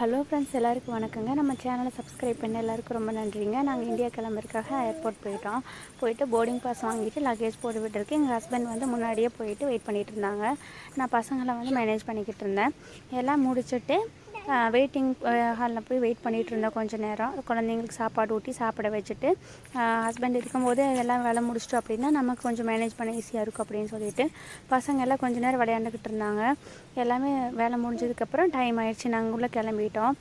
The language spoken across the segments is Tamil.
ஹலோ ஃப்ரெண்ட்ஸ் எல்லாருக்கும் வணக்கங்க. நம்ம சேனலை சப்ஸ்கிரைப் பண்ண எல்லாருக்கும் ரொம்ப நன்றிங்க. நாங்கள் இந்தியா கிளம்புறதுக்காக ஏர்போர்ட் போயிட்டோம். போயிட்டு போர்டிங் பாஸ் வாங்கிட்டு லக்கேஜ் போட்டு விட்டுருக்கு எங்கள் ஹஸ்பண்ட் வந்து முன்னாடியே போயிட்டு வெயிட் பண்ணிகிட்டு இருந்தாங்க. நான் பசங்களை வந்து மேனேஜ் பண்ணிக்கிட்டு இருந்தேன். எல்லாம் முடிச்சுட்டு வெயிட்டிங் ஹாலில் போய் வெயிட் பண்ணிகிட்டு இருந்தோம் கொஞ்சம் நேரம். குழந்தைங்களுக்கு சாப்பாடு ஊட்டி சாப்பிட வச்சுட்டு ஹஸ்பண்ட் இருக்கும்போது எல்லாம் வேலை முடிச்சிட்டோம் அப்படின்னா நமக்கு கொஞ்சம் மேனேஜ் பண்ண ஈஸியாக இருக்கும் அப்படின்னு சொல்லிட்டு பசங்க எல்லாம் கொஞ்சம் நேரம் விளையாண்டுக்கிட்டு இருந்தாங்க. எல்லாமே வேலை முடிஞ்சதுக்கப்புறம் டைம் ஆயிடுச்சு. நாங்கள் உள்ளே கிளம்பிட்டோம்.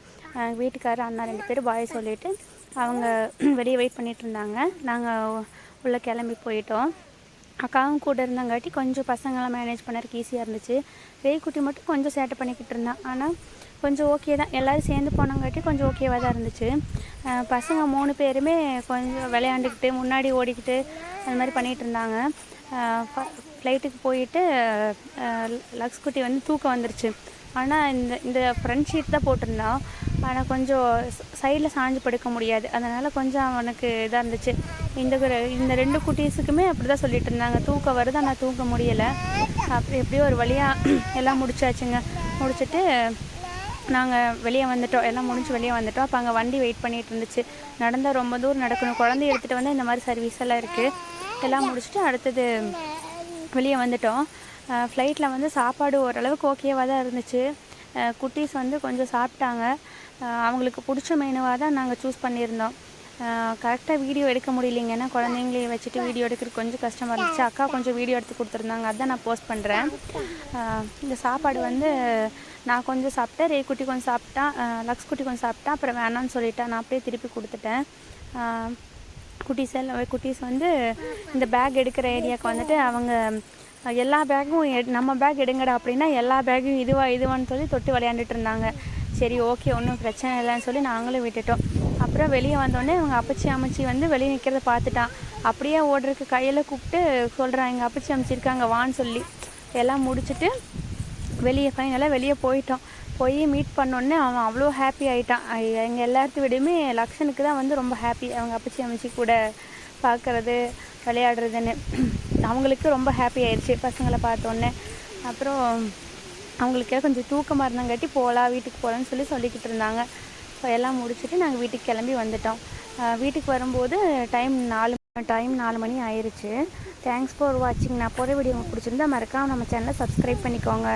வீட்டுக்காரர் அண்ணா ரெண்டு பேரும் பாய் சொல்லிவிட்டு அவங்க வெளியே வெயிட் பண்ணிகிட்டு இருந்தாங்க. நாங்கள் உள்ளே கிளம்பி போயிட்டோம். அக்காவும் கூட இருந்தங்காட்டி கொஞ்சம் பசங்களாம் மேனேஜ் பண்ணுறதுக்கு ஈஸியாக இருந்துச்சு. குட்டி மட்டும் கொஞ்சம் சேட்டை பண்ணிக்கிட்டு இருந்தான். ஆனால் கொஞ்சம் ஓகே தான். எல்லோரும் சேர்ந்து போனங்காட்டி கொஞ்சம் ஓகேவாக தான் இருந்துச்சு. பசங்க மூணு பேருமே கொஞ்சம் விளையாண்டுக்கிட்டு முன்னாடி ஓடிக்கிட்டு அந்த மாதிரி பண்ணிகிட்டு இருந்தாங்க. ஃப்ளைட்டுக்கு போயிட்டு லக்ஸ் குட்டி வந்து தூக்கம் வந்துருச்சு. ஆனால் இந்த இந்த ஃப்ரண்ட் ஷீட் தான் போட்டிருந்தான் ஆனால் கொஞ்சம் சைடில் சாஞ்சு படுக்க முடியாது. அதனால் கொஞ்சம் அவனுக்கு இதாக இருந்துச்சு. இந்த இந்த ரெண்டு குட்டீஸுக்குமே அப்படி தான் சொல்லிட்டு இருந்தாங்க. தூக்கம் வருது ஆனால் தூக்க முடியலை. அப்படி எப்படியோ ஒரு வழியாக எல்லாம் முடிச்சாச்சுங்க. முடிச்சுட்டு நாங்கள் வெளியே வந்துட்டோம். எல்லாம் முடிஞ்சு வெளியே வந்துட்டோம். அப்போ அங்கே வண்டி வெயிட் பண்ணிட்டு இருந்துச்சு. நடந்தால் ரொம்ப தூரம் நடக்கணும். குழந்தைய எடுத்துகிட்டு வந்து இந்த மாதிரி சர்வீஸ் எல்லாம் இருக்குது எல்லாம் முடிச்சுட்டு அடுத்தது வெளியே வந்துட்டோம். ஃப்ளைட்டில் வந்து சாப்பாடு ஓரளவுக்கு ஓகேவாக தான் இருந்துச்சு. குட்டீஸ் வந்து கொஞ்சம் சாப்பிட்டாங்க. அவங்களுக்கு பிடிச்ச மெனுவாக தான் நாங்கள் சூஸ் பண்ணியிருந்தோம். கரெக்டாக வீடியோ எடுக்க முடியலைங்க. ஏன்னா குழந்தைங்களையும் வச்சுட்டு வீடியோ எடுக்கிறது கொஞ்சம் கஷ்டமாக இருந்துச்சு. அக்கா கொஞ்சம் வீடியோ எடுத்து கொடுத்துருந்தாங்க. அதான் நான் போஸ்ட் பண்ணுறேன் இந்த சாப்பாடு வந்து நான் கொஞ்சம் சாப்பிட்டேன். ரே குட்டி கொஞ்சம் சாப்பிட்டா லக்ஸ் குட்டி கொஞ்சம் சாப்பிட்டா அப்புறம் வேணாம்னு சொல்லிட்டேன் நான் அப்படியே திருப்பி கொடுத்துட்டேன். குட்டீஸ் எல்லாம் குட்டீஸ் வந்து இந்த பேக் எடுக்கிற ஏரியாவுக்கு வந்துட்டு அவங்க எல்லா பேக்கும் நம்ம பேக் எடுங்கடா அப்படின்னா எல்லா பேக்கும் இதுவா இதுவான்னு சொல்லி தொட்டு விளையாண்டுட்டு இருந்தாங்க. சரி ஓகே ஒன்றும் பிரச்சனை இல்லைன்னு சொல்லி நாங்களும் விட்டுட்டோம். அப்புறம் வெளியே வந்தோடனே அவங்க அப்பச்சி அம்மச்சி வந்து வெளியே நிற்கிறத பார்த்துட்டான். அப்படியே ஓடுறதுக்கு கையில் கூப்பிட்டு சொல்கிறான் எங்கள் அப்பச்சி அமைச்சிருக்காங்க வான்னு சொல்லி. எல்லாம் முடிச்சுட்டு வெளியே ஃபைனலாக வெளியே போயிட்டோம். போய் மீட் பண்ணோடனே அவன் அவ்வளோ ஹாப்பி ஆகிட்டான் எங்கள் எல்லாத்து விடையுமே லக்ஷனுக்கு தான் வந்து ரொம்ப ஹாப்பி அவங்க அப்பச்சி அமைச்சி கூட பார்க்குறது விளையாடுறதுன்னு. அவங்களுக்கு ரொம்ப ஹாப்பி ஆயிடுச்சு பசங்களை பார்த்தோன்னே அப்புறம் அவங்களுக்கே கொஞ்சம் தூக்கமாக இருந்தாங்காட்டி போகலாம் வீட்டுக்கு போகலான்னு சொல்லி சொல்லிக்கிட்டு இருந்தாங்க. இப்போ எல்லாம் முடிச்சுட்டு நாங்கள் வீட்டுக்கு கிளம்பி வந்துட்டோம். வீட்டுக்கு வரும்போது டைம் நாலு டைம் நாலு மணி ஆயிடுச்சு தேங்க்ஸ் ஃபார் வாட்சிங் நான் போகிற வீடியோ உங்களுக்கு பிடிச்சிருந்தா மறக்காமல் நம்ம சேனலை சப்ஸ்கிரைப் பண்ணிக்கோங்க.